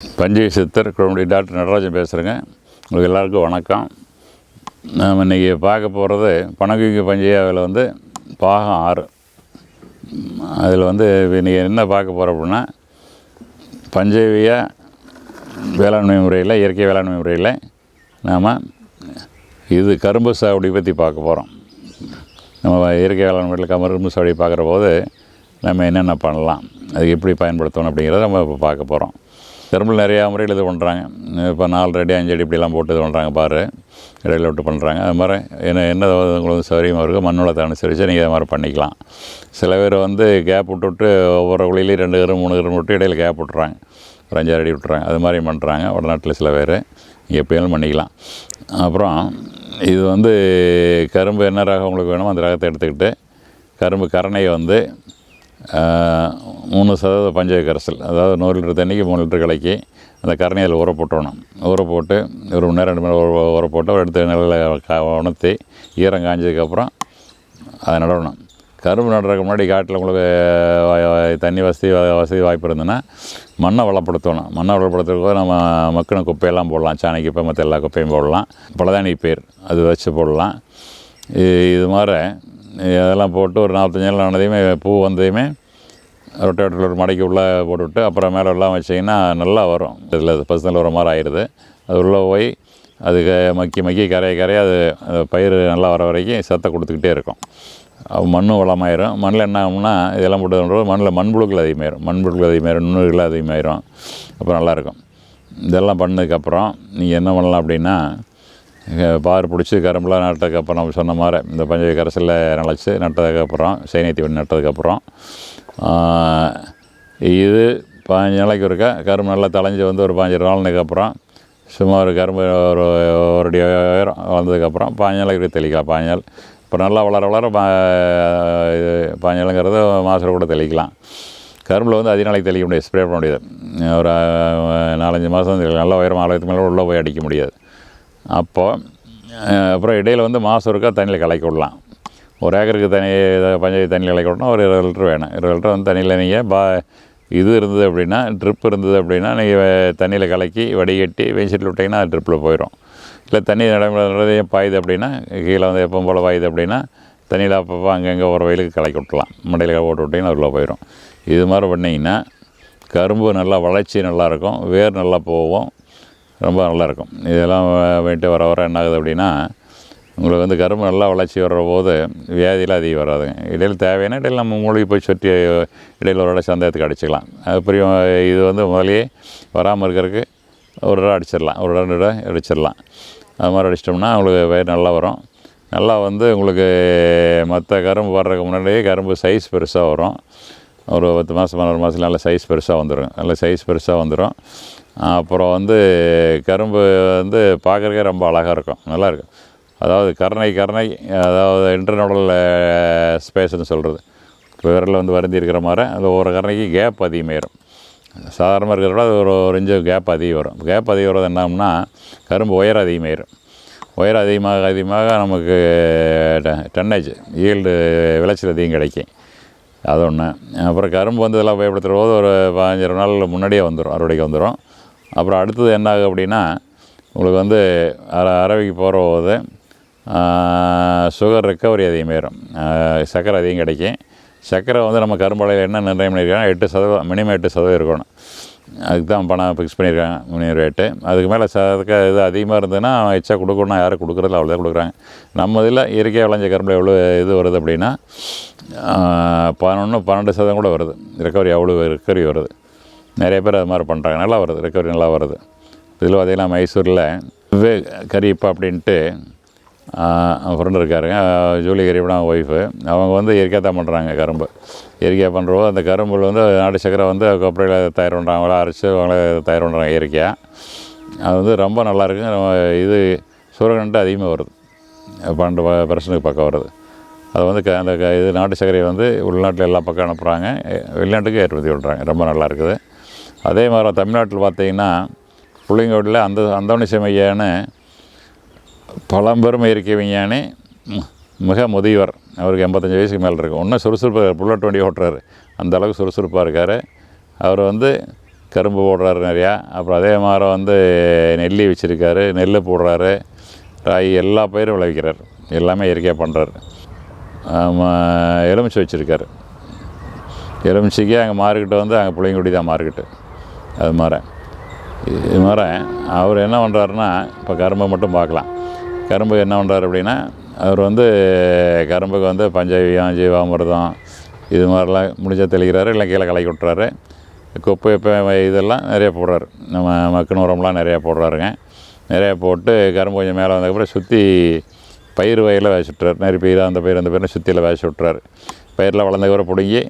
பஞ்சை சித்தர் குழந்தை டாக்டர் நடராஜன் பேசுகிறேங்க உங்களுக்கு எல்லாருக்கும் வணக்கம். நாம் இன்றைக்கி பார்க்க போகிறது பணக்குவிக்கு பஞ்சையாவில் வந்து பாகம் ஆறு. அதில் வந்து இன்றைக்கி என்ன பார்க்க போகிறோம் அப்படின்னா பஞ்சவிய வேளாண்மை முறையில் இயற்கை வேளாண்மை முறையில் நாம் இது கரும்பு சாவடி பற்றி பார்க்க போகிறோம் நம்ம இயற்கை வேளாண் முறையில் கரும்பு சாவடி பார்க்குற போது நம்ம என்னென்ன பண்ணலாம் அது எப்படி பயன்படுத்தணும் அப்படிங்கிறத நம்ம இப்போ பார்க்க போகிறோம் கரும்பில் நிறையா முறையில் இது பண்ணுறாங்க. இப்போ நாலு அடி அஞ்சு அடி இப்படிலாம் போட்டு இது பண்ணுறாங்க பாரு. இடையில விட்டு பண்ணுறாங்க. அது மாதிரி என்ன என்ன உங்களுக்கு சௌகரியமாக இருக்கோ மண் அனுசரித்து நீங்கள் அது மாதிரி பண்ணிக்கலாம். சில பேர் வந்து கேப் விட்டு விட்டு ஒவ்வொரு குழியிலையும் ரெண்டு கிரும் மூணு கிரும் விட்டு இடையில கேப் விட்டுறாங்க. ஒரு அஞ்சாறு அடி விட்டுறாங்க. அது மாதிரி பண்ணுறாங்க வடநாட்டில் சில பேர். நீங்கள் எப்படி வேணாலும் பண்ணிக்கலாம். அப்புறம் இது வந்து கரும்பு என்ன ரகம் உங்களுக்கு வேணுமோ அந்த ரகத்தை எடுத்துக்கிட்டு கரும்பு கரணையை வந்து மூணு சதவீத பஞ்சக கரைசல் அதாவது நூறு லிட்டர் தண்ணிக்கு மூணு லிட்டர் கலக்கி அந்த கரணையை அதில் ஊற போட்டுடணும் ஊற போட்டு ஒரு மணி நேரம் ரெண்டு மணி நேரம் ஊற- ஊற போட்டு எடுத்து நல்லா கா உணர்த்தி ஈரம் காஞ்சதுக்கப்புறம் அதை நடணும். கரும்பு நடுறதுக்கு முன்னாடி காட்டில் உங்களுக்கு தண்ணி வசதி வசதி வாய்ப்பு இருந்ததுன்னா மண்ணை வளப்படுத்தணும். மண்ணை வளப்படுத்துறதுக்கு நம்ம மக்கின குப்பையெல்லாம் போடலாம். சாணிக்கு இப்போ மற்ற எல்லா குப்பையும் போடலாம். பலதானி பேர் அது வச்சு போடலாம். இது இது மாதிரி அதெல்லாம் போட்டு ஒரு நாற்பத்தஞ்சு நாள் ஆனதையுமே பூ வந்ததையுமே ரொட்டேட்டரில் ஒரு மடைக்கு உள்ளே போட்டுவிட்டு அப்புறம் மேலே எல்லாம் வச்சிங்கன்னா நல்லா வரும். இதில் பசுந்தல் வர மாதிரி ஆயிடுது. அது உள்ளே போய் அதுக்கு மக்கி மக்கி கரைய கரைய அது பயிர் நல்லா வர வரைக்கும் சத்தை கொடுத்துக்கிட்டே இருக்கும். மண்ணும் வளமாயிரும். மண்ணில் என்ன ஆகும்னா இதெல்லாம் போட்டு மண்ணில் மண்புழுக்கள் அதிகமாயிரும். மண்புழுக்கள் அதிகமாயிரும் நுண்ணுகள் அதிகமாயிரும். அப்புறம் நல்லாயிருக்கும் இதெல்லாம் பண்ணதுக்கப்புறம் நீங்கள் என்ன பண்ணலாம் அப்படின்னா பார் பிடிச்சி கரும்புலாம் நட்டதுக்கப்புறம் நம்ம சொன்ன மாதிரி இந்த பஞ்ச கரைசலில் நினச்சி நட்டதுக்கப்புறம் சைனத்தி பண்ணி நட்டதுக்கப்புறம் இது பாஞ்சு நாளைக்கு ஒருக்கா கரும்பு நல்லா தளைஞ்சு வந்து ஒரு பாஞ்சு நாளுக்கு அப்புறம் சும்மா ஒரு கரும்பு ஒரு ஒரு அடி உயரம் வளர்ந்ததுக்கப்புறம் பாஞ்சு நாளைக்கு தெளிக்கலாம் பாஞ்சு நாள். இப்போ நல்லா வளர வளர பா இது பாஞ்சு நாளுங்கிறது மாதம் கூட தெளிக்கலாம். கரும்பில் வந்து அதிக நாளைக்கு தெளிக்க முடியாது ஸ்ப்ரே பண்ண முடியாது. ஒரு நாலஞ்சு மாதம் நல்லா உயரம் ஆலயத்துக்கு மேலே உள்ளே போய் அடிக்க முடியாது. அப்போது அப்புறம் இடையில் வந்து மாதம் இருக்கா தண்ணியில் கலக்கி விடலாம். ஒரு ஏக்கருக்கு தண்ணி பஞ்சாயத்து தண்ணியில் கலக்கி விடணும் ஒரு இருபது லிட்டர் வேணும். இருபது லிட்டர் வந்து தண்ணியில் நீங்கள் பா இது இருந்தது அப்படின்னா ட்ரிப் இருந்தது அப்படின்னா நீங்கள் தண்ணியில் கலக்கி வடிகட்டி வெயிச்சிட்டு விட்டிங்கன்னா அது ட்ரிப்பில் போயிடும் இல்லை தண்ணி நடைமுறை பாயுது அப்படின்னா கீழே வந்து எப்பவும் போல் பாயுது அப்படின்னா தண்ணியில் அப்பப்போ அங்கங்கே ஒரு வயலுக்கு கலக்கி விட்டலாம். மண்டையில் போட்டு விட்டிங்கன்னா அதுக்குள்ளே போயிடும் இது மாதிரி பண்ணிங்கன்னா கரும்பு நல்லா வளர்ச்சி நல்லாயிருக்கும் வேர் நல்லா போகும். ரொம்ப நல்லாயிருக்கும். இதெல்லாம் போயிட்டு வர வர என்ன ஆகுது அப்படின்னா உங்களுக்கு வந்து கரும்பு நல்லா வளர்ச்சி வர்ற போது வியாதியெல்லாம் அதிகம் வராதுங்க இடையில் தேவையான இடையில் நம்ம மூலிகை போய் சொட்டி இடையில் ஒரு இடம் சந்தேகத்துக்கு அடிச்சுக்கலாம். அப்புறம் இது வந்து முதலே வராமல் இருக்கிறதுக்கு ஒரு இடம் அடிச்சிடலாம். ஒரு ரெண்டு இடம் அடிச்சிடலாம். அது மாதிரி அடிச்சிட்டோம்னா உங்களுக்கு பயிர் நல்லா வரும். நல்லா வந்து உங்களுக்கு மற்ற கரும்பு வர்றதுக்கு முன்னாடியே கரும்பு சைஸ் பெருசாக வரும். ஒரு பத்து மாதம் பன்னெண்டு மாதத்தில் நல்ல சைஸ் பெருசாக வந்துடும் நல்ல சைஸ் பெருசாக வந்துடும் அப்புறம் வந்து கரும்பு வந்து பார்க்குறக்கே ரொம்ப அழகாக இருக்கும். நல்லாயிருக்கும் அதாவது கருணை கருணை அதாவது இன்டர்னோடல் ஸ்பேஸ்னு சொல்கிறது விரலில் வந்து வருந்தி இருக்கிற மாதிரி அந்த ஒரு கருணைக்கு கேப் அதிகமாயிரும் சாதாரணமாக இருக்கிறத விட அது ஒரு ஒரு இன்ச்சு கேப் அதிகம் வரும். கேப் அதிகம் வர்றது என்னம்னா கரும்பு உயரம் அதிகமாயிரும் உயரம் அதிகமாக அதிகமாக நமக்கு டன்னேஜ் ஈல்டு விளைச்சல் அதிகம் கிடைக்கும். அது ஒன்று அப்புறம் கரும்பு வந்து இதெல்லாம் பயப்படுத்துகிற போது ஒரு பதினஞ்சு நாள் முன்னாடியே வந்துடும் அறுவடைக்கு வந்துடும் அப்புறம் அடுத்தது என்ன ஆகும் அப்படின்னா உங்களுக்கு வந்து அற அறவைக்கு போகிற போது சுகர் ரெக்கவரி அதிகமாயிரும் சர்க்கரை அதிகம் கிடைக்கும். சர்க்கரை வந்து நம்ம கரும்பலையில் என்ன நிர்ணயம் பண்ணியிருக்காங்க எட்டு சதவீதம் மினிமம் எட்டு சதவீதம் இருக்கணும். அதுக்கு தான் பணம் ஃபிக்ஸ் பண்ணியிருக்காங்க மினிமம் ரேட்டு அதுக்கு மேலே சதுக்க இது அதிகமாக இருந்ததுன்னா எச்சா கொடுக்கணும் யாரும் கொடுக்குறதில்ல அவ்வளோதான் கொடுக்குறாங்க. நம்ம இதில் இயற்கையாக விளைஞ்ச கரும்பில் எவ்வளோ இது வருது அப்படின்னா பதினொன்று பன்னெண்டு சதவீதம் கூட வருது. ரெக்கவரி அவ்வளோ ரெக்கவரி வருது. நிறைய பேர் அது மாதிரி பண்ணுறாங்க நல்லா வருது. ரெக்கவரி நல்லா வருது. இதில் பார்த்திங்கன்னா மைசூரில் வே கரியப்பா அப்படின்ட்டு ஃப்ரெண்டு இருக்காருங்க. ஜூலி கரியப்பா ஒய்ஃபு அவங்க வந்து இயற்கையாக தான் பண்ணுறாங்க கரும்பு. இயற்கையாக பண்ணுறவோ அந்த கரும்பில் வந்து நாட்டு சக்கரை வந்து கொப்பரையில் தயார் பண்ணுறாங்களா அரைச்சி அவங்கள தயார் பண்ணுறாங்க இயற்கையாக அது வந்து ரொம்ப நல்லா இருக்கு இது சூரகண்டு அதிகமாக வருது. பன்னெண்டு பர்சன்ட்டுக்கு பக்கம் வருது. அது வந்து க அந்த க- இது நாட்டு சர்க்கரையை வந்து உள்நாட்டில் எல்லா பக்கம் அனுப்புகிறாங்க வெளிநாட்டுக்கு ஏற்றுமதி விடுறாங்க. ரொம்ப நல்லா இருக்குது. அதே மாதிரி தமிழ்நாட்டில் பார்த்தீங்கன்னா புள்ளிங்கோட்டில் அந்த அந்தோணிசை ஐயான்னு பழம்பெரும் இயற்கை விஞ்ஞானி மிக முதியவர். அவருக்கு எண்பத்தஞ்சு வயசுக்கு மேலே இருக்கும் இன்னும் சுறுசுறுப்பாக புல்லட் வண்டி ஓட்டுறாரு. அந்த அளவுக்கு சுறுசுறுப்பாக இருக்கார். அவர் வந்து கரும்பு போடுறாரு நிறையா. அப்புறம் அதே மாதிரி வந்து நெல்லி வச்சுருக்காரு. நெல் போடுறாரு. ராகி எல்லா பயிரும் விளைவிக்கிறார். எல்லாமே இயற்கையாக பண்ணுறாரு எலுமிச்சை வச்சுருக்காரு. எலுமிச்சைக்கு அங்கே மார்க்கெட்டு வந்து அங்கே புளியங்குடி தான் மார்க்கெட்டு. அது மாதிரி இது மாதிரி அவர் என்ன பண்ணுறாருன்னா இப்போ கரும்பை மட்டும் பார்க்கலாம். கரும்பு என்ன பண்ணுறாரு அப்படின்னா அவர் வந்து கரும்புக்கு வந்து பஞ்சவியம் ஜீவாமிர்தம் இது மாதிரிலாம் முடிஞ்சால் தெளிக்கிறாரு இல்லை கீழே கலக்கி விட்டுறாரு. குப்பை இப்போ இதெல்லாம் நிறைய போடுறாரு. நம்ம மக்குன உரம்லாம் நிறையா போடுறாருங்க. நிறையா போட்டு கரும்பு கொஞ்சம் மேலே வந்ததுக்கப்புறம் சுற்றி பயிர் வயலில் வேசி விட்டுறாரு நிறைய பயிர் அந்த பயிர் அந்த பயிரை சுற்றியில் வேசி விட்டுறாரு பயிரில் வளர்ந்தக்கப்புறம் பிடுங்கி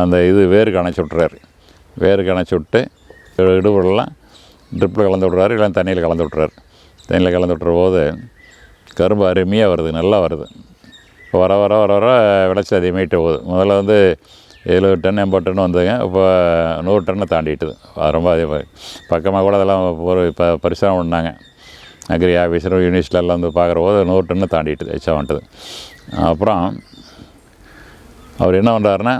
அந்த இது வேருக்கு அணைச்சி விட்டுறாரு. வேருக்கு அணைச்சி விட்டு இடுபடலாம் ட்ரிப்பில் கலந்து விட்றாரு இல்லை தண்ணியில் கலந்து விட்றாரு தண்ணியில் கலந்து விட்டுற போது கரும்பு அருமையாக வருது நல்லா வருது. இப்போ வர வர வர வர விளைச்சல் அதிகமாகிட்டு போகுது. முதல்ல வந்து எழுபது டன் எண்பது டன் வந்ததுங்க இப்போ நூறு டன்னை தாண்டிட்டுது. ரொம்ப அதிகமாக பக்கமாக கூட அதெல்லாம் ஒரு இப்போ பரிசாக பண்ணாங்க. அக்ரி ஆஃபீஸர் யூனிவர்சிட்டிலாம் வந்து பார்க்குற போது நூறு டன்னு தாண்டிட்டுது எச்சா வந்துட்டுது அப்புறம் அவர் என்ன பண்ணுறாருன்னா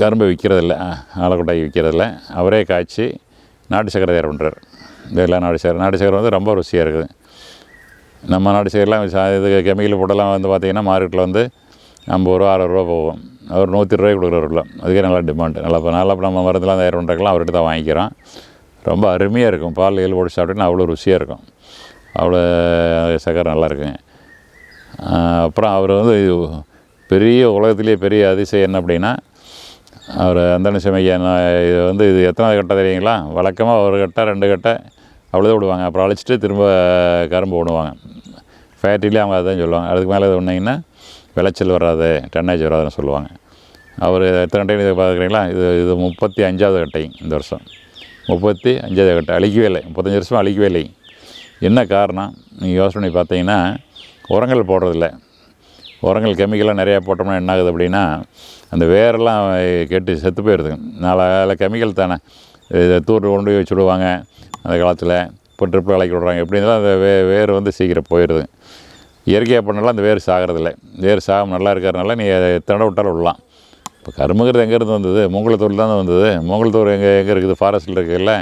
கரும்பு விற்கிறதில்ல ஆலக்கொட்டாய் விற்கிறதில்ல அவரே காய்ச்சி நாட்டு சக்கரை தயார் பண்ணுறாரு இதெல்லாம் நாட்டு சக்கரை. நாட்டு சக்கரை வந்து ரொம்ப ருசியாக இருக்குது. நம்ம நாட்டு சக்கரைலாம் இது கெமிக்கல் போட்டெல்லாம் வந்து பார்த்திங்கன்னா மார்க்கெட்டில் வந்து ஐம்பது ரூபா அறுபது ரூபா போகும். அவர் நூற்றி ரூபாய் கொடுக்குறவர்கள அதுக்கே நல்லா டிமாண்டு நல்லா இப்போ நல்லா இப்போ நம்ம மருந்துலாம் தயார் பண்ணுறதுக்கெல்லாம் அவர்கிட்ட தான் வாங்கிக்கிறோம். ரொம்ப அருமையாக இருக்கும். பால் ஏழு போட்டு சாப்பிட்டுன்னா அவ்வளோ ருசியாக இருக்கும். அவ்வளோ சக்கரை நல்லா இருக்குங்க அப்புறம் அவர் வந்து பெரிய உலகத்திலேயே பெரிய அதிசயம் என்ன அப்படின்னா அவர் அந்தன சமைக்க இது வந்து இது எத்தனாவது கட்டை தெரியுங்களா? வழக்கமாக ஒரு கட்டை ரெண்டு கட்டை அவ்வளோதான் விடுவாங்க. அப்புறம் அழைச்சிட்டு திரும்ப கரும்பு விடுவாங்க ஃபேக்ட்ரிலேயே அவங்க அதான் சொல்லுவாங்க. அதுக்கு மேலே விட்டிங்கன்னா விளைச்சல் வராது டன்னேஜ் வராதுன்னு சொல்லுவாங்க. அவர் எத்தனை கட்டையும் இதை பார்க்குறீங்களா? இது இது முப்பத்தி அஞ்சாவது கட்டை இந்த வருஷம். முப்பத்தி அஞ்சாவது கட்டை. அழிக்கவே இல்லை. முப்பத்தஞ்சு வருஷம் அழிக்கவே இல்லை. என்ன காரணம்? நீங்கள் யோசனை பண்ணி பார்த்தீங்கன்னா உரங்கள் போடுறதில்ல. உரங்கள் கெமிக்கலாக நிறையா போட்டோம்னா என்ன ஆகுது அப்படின்னா அந்த வேரெல்லாம் கெட்டு செத்து போயிடுது. நாலு கெமிக்கல் தானே. இதை தூர் கொண்டு போய் வச்சுடுவாங்க அந்த காலத்தில். இப்போ ட்ரிப்பில் கலக்கி விட்றாங்க. எப்படி இருந்தாலும் அந்த வே வேர் வந்து சீக்கிரம் போயிடுது. இயற்கையாக பண்ணலாம் அந்த வேர் சாகிறதில்ல. வேர் சாகம் நல்லா இருக்கிறதுனால நீ அதை எத்தனை விட்டாலும் விடலாம். இப்போ கரும்புங்கிறது எங்கேருந்து வந்தது? மூங்கலத்தூர் தான் வந்தது. மூங்கலத்தூர் எங்கே எங்கே இருக்குது? ஃபாரஸ்ட்டில் இருக்குல்ல.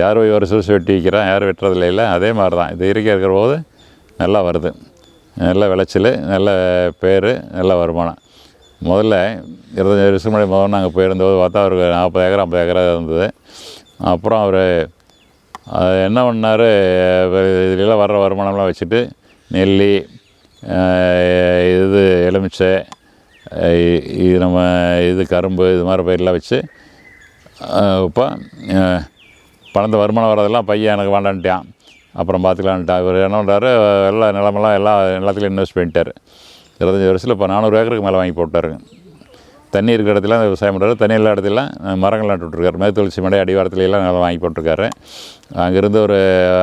யார் போய் ஒரு சிறுசு வெட்டி வைக்கிறான் யாரும் வெட்டுறதில்ல இல்லை அதே மாதிரி தான் இது இறுக்கி இருக்கிற போது நல்லா வருது. நல்ல விளைச்சல் நல்ல பேர் நல்ல வருமானம். முதல்ல இருபத்தஞ்சி வருஷம் முன்னாடி முதல்ல நாங்கள் போயிருந்தபோது பார்த்தா அவருக்கு நாற்பது ஏக்கர் ஐம்பது ஏக்கரா இருந்தது. அப்புறம் அவர் என்ன பண்ணார் இதுலாம் வர்ற வருமானம்லாம் வச்சுட்டு நெல்லி இது எலுமிச்சை இது நம்ம இது கரும்பு இது மாதிரி பயிரெலாம் வச்சு இப்போ பணத்தை வருமானம் வர்றதெல்லாம் பையன் எனக்கு வேண்டான்ட்டான். அப்புறம் பார்த்துக்கலான்ட்டான். இவர் என்ன பண்ணுறாரு எல்லா நிலமெல்லாம் எல்லா எல்லாத்துலேயும் இன்வெஸ்ட் பண்ணிட்டார். இருபத்தஞ்சி வருஷத்தில் இப்போ நானூறு ஏக்கருக்கு மேலே வாங்கி போட்டாருங்க தண்ணி இருக்கிற இடத்துல விவசாயம் பண்ணுறாரு தண்ணி இல்லாத இடத்துல மரங்கள் நட்டு விட்ருக்காரு மடை அடிவாரத்துல எல்லாம் நல்லா வாங்கி போட்டிருக்காரு. அங்கேருந்து ஒரு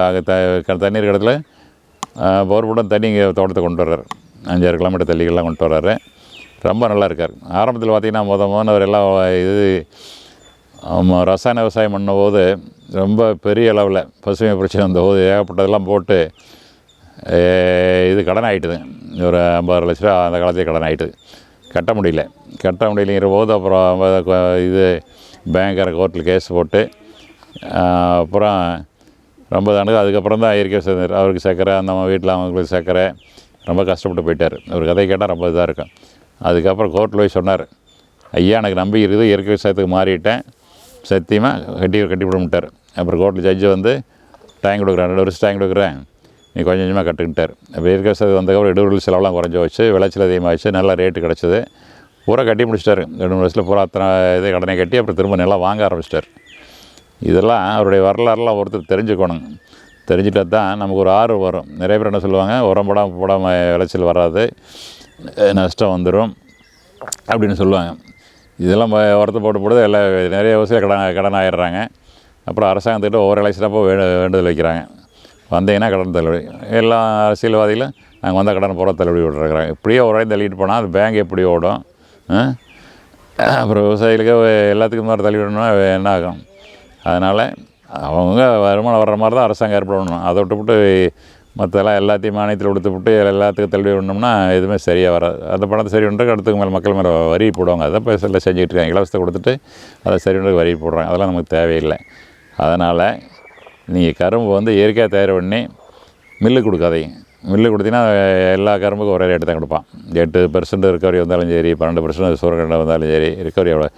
அங்கே த க- தண்ணி இருக்கிற இடத்துல போர் போட்டு தண்ணி இங்கே தோட்டத்தை கொண்டு வர்றாரு. அஞ்சாறு கிலோமீட்டர் தள்ளிகள்லாம் கொண்டு வர்றாரு. ரொம்ப நல்லா இருக்கார். ஆரம்பத்தில் பார்த்தீங்கன்னா மொதல் மொதல் அவர் எல்லாம் இது ரசாயன விவசாயம் பண்ணும்போது ரொம்ப பெரிய அளவில் பசுமை பிரச்சனை வந்தபோது ஏகப்பட்டதெல்லாம் போட்டு இது கடன் ஆகிட்டுது ஒரு ஐம்பது லட்ச ரூபா அந்த காலத்திலே கடன் ஆகிட்டுது கட்ட முடியல. கட்ட முடியலைங்கிற போது அப்புறம் இது பேங்கரை கோர்ட்டில் கேஸ் போட்டு அப்புறம் ரொம்ப தாண்டுது. அதுக்கப்புறம் தான் இயற்கை சேர்ந்தார் அவருக்கு சர்க்கரை அந்த வீட்டில் அவங்களுக்கு சர்க்கரை ரொம்ப கஷ்டப்பட்டு போயிட்டார். ஒரு கதை கேட்டால் ரொம்ப இதாக இருக்கும். அதுக்கப்புறம் கோர்ட்டில் போய் சொன்னார் ஐயா எனக்கு நம்பி இருக்குது இயற்கை விவசாயத்துக்கு மாறிட்டேன். சத்தியமாக கட்டி கட்டி விடமுட்டார் அப்புறம் கோர்ட்டில் ஜட்ஜு வந்து டைம் கொடுக்குறேன் ரெண்டு வருஷம் டைம் கொடுக்குறேன். நீ கொஞ்சம் கொஞ்சமாக கட்டுக்கிட்டார். அப்போ இயற்கை விவசாயத்துக்கு வந்ததுக்கப்புறம் இடுவர்கள் செலவெல்லாம் குறைஞ்சி வச்சு விளைச்சல் அதிகமாகிடுச்சு நல்லா ரேட்டு கிடச்சிது. பூரா கட்டி முடிச்சிட்டாரு. ரெண்டு மூணு வருஷத்தில் பூரா அத்தனை இதே கடனை கட்டி அப்புறம் திரும்ப நல்லா வாங்க ஆரம்பிச்சிட்டார். இதெல்லாம் அவருடைய வரலாறுலாம் ஒருத்தர் தெரிஞ்சுக்கணும். தெரிஞ்சுட்டா தான் நமக்கு ஒரு ஆர்வம் வரும். நிறைய பேர் என்ன சொல்லுவாங்க? உரம் போடாமல் போடாமல் விளைச்சல் வராது. நஷ்டம் வந்துடும் அப்படின்னு சொல்லுவாங்க. இதெல்லாம் ம- உரத்தை போட்டு போட்டு எல்லாம் நிறைய விவசாயிகள் கடன் கடன் ஆயிடுறாங்க. அப்புறம் அரசாங்கத்திட்ட ஒவ்வொரு எலெக்ஷனப்போ வே வேண்டுதல் வைக்கிறாங்க. வந்தீங்கன்னா கடன் தள்ளுபடி. எல்லா அரசியல்வாதிகளும் நாங்கள் வந்தால் கடன் போகிற தள்ளுபடி விட்டுருக்குறாங்க. இப்படியே ஒரே தள்ளிட்டு போனால் அது பேங்க் எப்படி ஓடும்? அப்புறம் விவசாயிகளுக்கு எல்லாத்துக்கும் மாதிரி தள்ளி விடணும்னா என்ன ஆகும்? அதனால் அவங்க வருமானம் வர்ற மாதிரி தான் அரசாங்கம் ஏற்படணும். அதை அதை விட்டுவிட்டு மற்றெல்லாம் எல்லாத்தையும் மானியத்தில் கொடுத்துவிட்டு எல்லாத்துக்கும் தள்ளுபடி பண்ணோம்னா எதுவுமே சரியாக வராது. அந்த பணத்தை சரி பண்ணுறதுக்கு அடுத்துக்கு மேலே மக்கள் மேலே வரி போடுவாங்க. அதை இப்போ சில செஞ்சுக்கிட்டு இருக்காங்க. இலவசத்தை கொடுத்துட்டு அதை சரி பண்ணுறதுக்கு வரி போடுறாங்க. அதெல்லாம் நமக்கு தேவையில்லை. அதனால் நீங்கள் கரும்பு வந்து இயற்கையாக தயார் பண்ணி மில்லு கொடுக்காதீங்க. மில்லு கொடுத்தீங்கன்னா எல்லா கரும்புக்கும் ஒரே ரேட்டு தான் கொடுப்பான். எட்டு பெர்சன்ட் ரிக்கவரி வந்தாலும் சரி பன்னெண்டு பெர்சன்ட் சூரக்கண்டை வந்தாலும் சரி ரிக்கவரி எவ்வளோ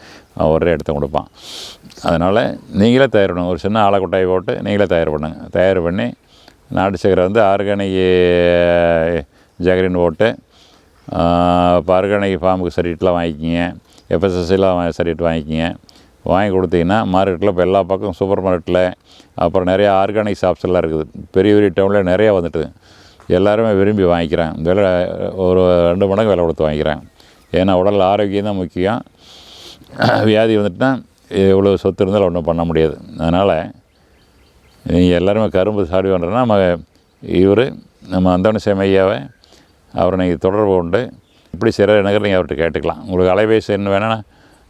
ஒரே ரேட்டு தான் கொடுப்பான். அதனால் நீங்களே தயார் பண்ணுங்கள் ஒரு சின்ன ஆளை கொட்டாய் போட்டு நீங்களே தயார் பண்ணுங்கள் தயார் பண்ணி நாட்டு சக்கரை வந்து ஆர்கானிக் ஜெகரின் போட்டு இப்போ ஆர்கானிக் ஃபார்முக்கு சர்டிஃபிகேட்லாம் வாங்கிக்கிங்க. எஃப்எஸ்எஸ்சிலாம் சர்டிஃபிகேட் வாங்கிக்கிங்க. வாங்கி கொடுத்தீங்கன்னா மார்க்கெட்டில் இப்போ எல்லா பக்கம் சூப்பர் மார்க்கெட்டில் அப்புறம் நிறைய ஆர்கானிக் ஷாப்ஸ் எல்லாம் இருக்குது. பெரிய பெரிய டவுனில் நிறையா வந்துட்டு எல்லாருமே விரும்பி வாங்கிக்கிறேன் விலை ஒரு ரெண்டு மடங்கு விலை கொடுத்து வாங்கிக்கிறேன் ஏன்னா உடல் ஆரோக்கியம் தான் முக்கியம். வியாதி வந்துட்டுனா இவ்வளோ சொத்து இருந்தாலும் ஒன்றும் பண்ண முடியாது. அதனால் எல்லாருமே கரும்பு சாடி பண்ணுறேன்னா நம்ம இவர் நம்ம அந்தோணிசாமி ஐயாவை அவரை நீங்கள் தொடர்பு உண்டு இப்படி சிற எனக்கு நீங்கள் அவர்கிட்ட கேட்டுக்கலாம். உங்களுக்கு அலைபேசி என்ன வேணால்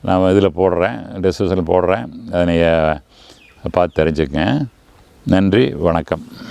நான் இதில் போடுறேன் டிஸ்கிரிப்ஷனில் போடுறேன். அதை நீங்கள் பார்த்து தெரிஞ்சுக்கங்க. நன்றி வணக்கம்.